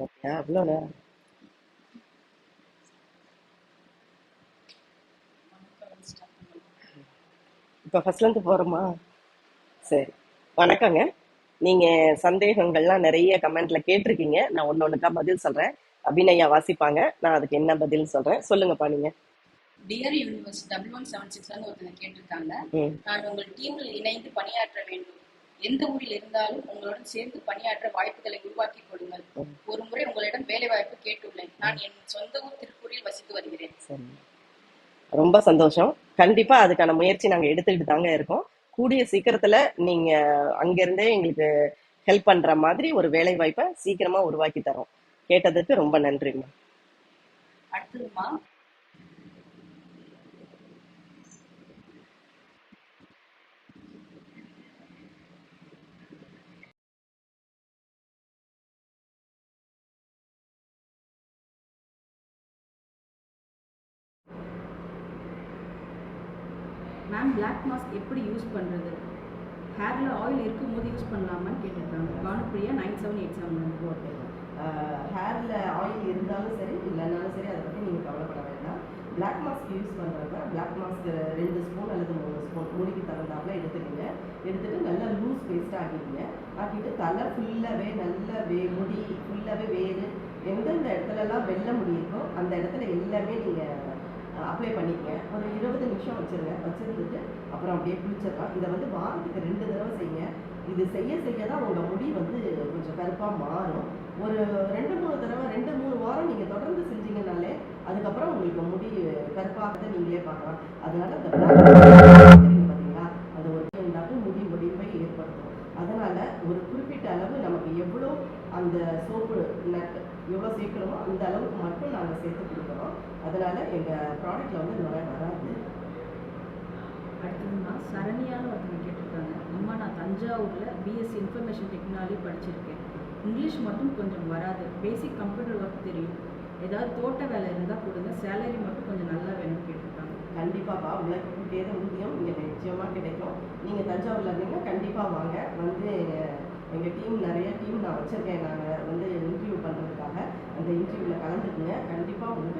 பாத்தியா அவ்வளோ நேரம் இப்போ ஃபர்ஸ்ட்லேருந்து போகிறோமா சரி. வணக்கங்க. நீங்கள் சந்தேகங்கள்லாம் நிறைய கமெண்ட்ல கேட்டிருக்கீங்க. நான் ஒன்று ஒன்றுக்கா பதில் சொல்கிறேன் அபிநயா வாசிப்பாங்க. நான் அதுக்கு என்ன பதில் சொல்கிறேன் சொல்லுங்கப்பா நீங்கள் dear universe double one seven சிக்ஸ்ல ஒருத்தங்க கேட்டிருக்காங்க. நான் உங்கள் டீமில் இணைந்து பணியாற்ற வேண்டும். எந்த ஊரில் இருந்தாலும் உங்களுடன் சேர்ந்து பணியாற்ற வாய்ப்புகளை உருவாக்கி கொடுங்கள். ஒரு முறை உங்களிடம் வேலை வாய்ப்பு கேட்டுள்ளேன். நான் என் சொந்த ஊர் திருப்பூரில் வசித்து வருகிறேன். ரொம்ப சந்தோஷம். கண்டிப்பா அதுக்கான முயற்சி நாங்க எடுத்துக்கிட்டு தாங்க இருக்கோம். கூடிய சீக்கிரத்துல நீங்க அங்கிருந்தே எங்களுக்கு ஹெல்ப் பண்ற மாதிரி ஒரு வேலை வாய்ப்பை சீக்கிரமா உருவாக்கி தரோம். கேட்டதுக்கு ரொம்ப நன்றிங்க. அடுத்ததுமா மேம் பிளாக் மாஸ்க் எப்படி யூஸ் பண்ணுறது ஹேரில் ஆயில் இருக்கும்போது யூஸ் பண்ணலாமான்னு கேட்டிருக்காங்க Kanupriya nine seven eight seven okay ஹேரில் ஆயில் இருந்தாலும் சரி இல்லைனாலும் சரி அதை பற்றி நீங்கள் கவலைப்பட வேண்டாம். பிளாக் மாஸ்க் யூஸ் பண்ணுறப்ப பிளாக் மாஸ்க் ரெண்டு ஸ்பூன் அல்லது மூணு ஸ்பூன் முடிக்கு தகுந்தாப்புல எடுத்துக்கோங்க. எடுத்துகிட்டு நல்லா லூஸ் பேஸ்ட்டாக ஆக்கிடுங்க ஆக்கிட்டு தலை ஃபுல்லாகவே நல்ல வே முடி ஃபுல்லாகவே வேறு எந்தெந்த இடத்துலலாம் வெள்ள முடி இருக்கோ அந்த இடத்துல எல்லாமே நீங்கள் அப்ளை பண்ணிக்கங்க ஒரு இருபது நிமிஷம் வச்சுருங்க. வச்சிருந்துட்டு அப்புறம் அப்படியே குளிச்சிடலாம். இதை வந்து வாரத்துக்கு ரெண்டு தடவை செய்யுங்க. இது செய்ய செய்ய தான் உங்கள் முடி வந்து கொஞ்சம் கருப்பாக மாறும். ஒரு ரெண்டு மூணு தடவை ரெண்டு மூணு வாரம் நீங்கள் தொடர்ந்து செஞ்சீங்கனாலே அதுக்கப்புறம் உங்களுக்கு முடி கருப்பாகதை நீங்களே பார்க்கலாம். அதனால இந்த black பார்த்தீங்களா அது ஒரு உண்டாக்கும் முடி முடிவை ஏற்படுத்தும் அதனால ஒரு குறிப்பிட்ட அளவு நமக்கு எவ்வளோ அந்த சோப்பு நட் எவ்வளோ சேர்க்கணுமோ அந்த அளவுக்கு மட்டும் நாங்கள் சேர்த்து கொடுக்குறோம். அதனால எங்கள் ப்ராடக்ட்ல வந்து நுரை வராது. அடுத்ததுமா சரண்யான்னு ஒருத்தங்க கேட்டிருக்காங்க. அம்மா நான் தஞ்சாவூரில் பிஎஸ்சி இன்ஃபர்மேஷன் டெக்னாலஜி படிச்சிருக்கேன். இங்கிலீஷ் மட்டும் கொஞ்சம் வராது. பேசிக் கம்ப்யூட்டர் ஒர்க் தெரியும். ஏதாவது தோட்ட வேலை இருந்தால் கொடுங்க. சேலரி மட்டும் கொஞ்சம் நல்லா வேணும்னு கேட்டிருக்காங்க. கண்டிப்பாப்பா உழைப்புக்கு தேத ஊதியம் இங்கே நிச்சயமாக கிடைக்கும். நீங்கள் தஞ்சாவூரில் இருந்தீங்கன்னா கண்டிப்பாக வாங்க. வந்து எங்கள் டீம் நிறைய டீம் நான் வச்சுருக்கேன். நாங்கள் வந்து இன்டர்வியூ பண்ணுறதுக்காக அந்த இன்டர்வியூவில் கலந்துக்குங்க. கண்டிப்பாக உங்களுக்கு